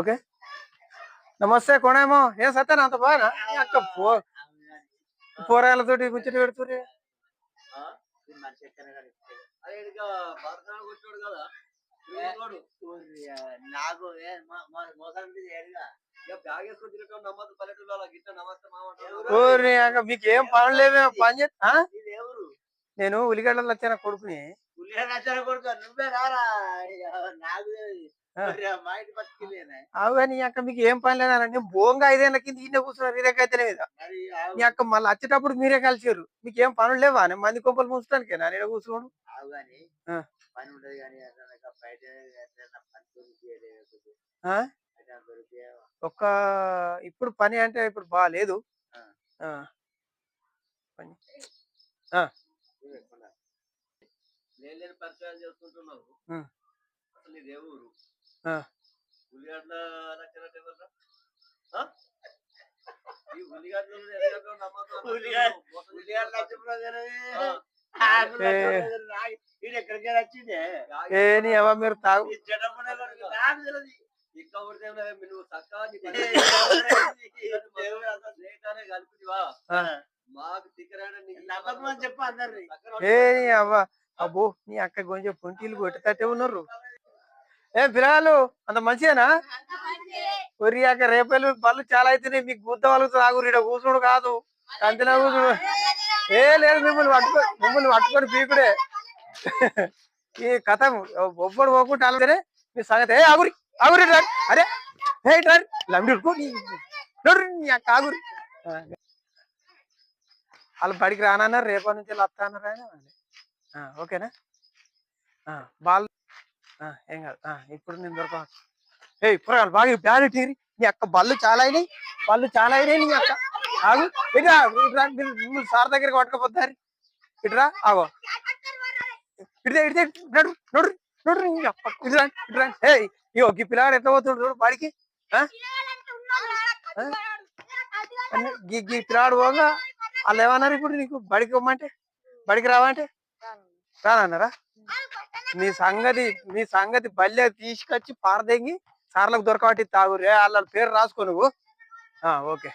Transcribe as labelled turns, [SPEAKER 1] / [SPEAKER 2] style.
[SPEAKER 1] Okay. నమస్తే కొనేమో. ఏం సత్యాన అంత బాగా అక్క పో. పోరాలతోటి ముచ్చట పెడుతురే
[SPEAKER 2] నాకు
[SPEAKER 1] మీకు ఏం పనులు లేవే పని నేను ఉల్లిగడ్డలు వచ్చాను కొడుకుని.
[SPEAKER 2] నచ్చాను కొడుకు నువ్వే రారా
[SPEAKER 1] అవు కానీ అక్క మీకు ఏం పని లేదా నేను బోంగా ఐదేళ్ళ కింద ఈయన కూర్చున్నారు ఇదేకైతేనే మీద మీ అక్క మళ్ళీ వచ్చేటప్పుడు మీరే కలిసారు మీకు ఏం పనులు లేవా? మంది కొంపలు ముంచడానికేనా నేను?
[SPEAKER 2] దొరికితే
[SPEAKER 1] ఒక్క ఇప్పుడు పని అంటే ఇప్పుడు బాగాలేదు
[SPEAKER 2] ఆ.
[SPEAKER 1] ఆ. పని.
[SPEAKER 2] నేను లేని పరిచయాలు చేసుకుంటున్నావు
[SPEAKER 1] ఉం.
[SPEAKER 2] అసలు ఇది ఏ ఊరు. ఉల్లిగడ్డ నచ్చినట్టు ఎవరు ఈ ఉల్లిగడ్డలు ఎర్రగడ్డలు నమ్మకం ఉల్లిగడ్డ ఇది ఎక్కడికి వచ్చిందే?
[SPEAKER 1] ఏ నీ ఎవ మీరు తాగు.
[SPEAKER 2] ఇంకా నువ్వు కలిపిదివా. మాకు చెప్పు
[SPEAKER 1] ఏ అవ్వ అబ్బో నీ అక్క కొంచెం పొంటీలు కొట్టేటట్టే ఉన్నారు ఏ పిల్లలు అంత మంచిదేనా ఒరి అక్క రేపలు బళ్ళు చాలా అవుతున్నాయి మీకు గుద్ద వాళ్ళు తాగు ఈడ కూర్చుడు కాదు. అంతనా కూర్చుడు. ఏ లేదు మిమ్మల్ని పట్టుకో మిమ్మల్ని పట్టుకొని పీకుడే. ఈ కథ ఒబ్బడు పోకుండా అలాగే మీ సంగతి. ఏ ఆగురి ఆగురి. అరే హే డ్రైవర్ లంబిడుకో ఆగురి. వాళ్ళు బడికి రానన్నారు రేపటి నుంచి వెళ్ళి వస్తా అన్నారు ఆయన ఆ, ఓకేనా? ఆ, వాళ్ళు ఏం కాదు. ఇప్పుడు నేను దొరక ఏ ఇప్పుడు బాగా బ్యాలెట్ టీరి నీ అక్క బళ్ళు చాలా అయినాయి. బళ్ళు చాలా అయినాయి నీ అక్క. ఆగు. ఇట్రా ఇట్రా మీరు మిమ్మల్ని సార్ దగ్గరికి పట్టుకపోతారు ఇట్రా ఆగో. ఇడితే ఇడితే నడు నడు నడు ఇట్రా ఇట్రా. ఏ ఇగో ఈ పిల్లగాడు ఎట్లా పోతుండు చూడు బాడికి. ఆ? గీ గీ పిల్లాడు పోగా వాళ్ళు ఏమన్నారు ఇప్పుడు నీకు? బడికి పోమంటే? బడికి రావంటే రానన్నారా నీ సంగతి నీ సంగతి బల్లె తీసుకొచ్చి పారదెంగి సార్లకు దొరకబట్టి తాగురే వాళ్ళ పేరు రాసుకో నువ్వు. ఆ, ఓకే.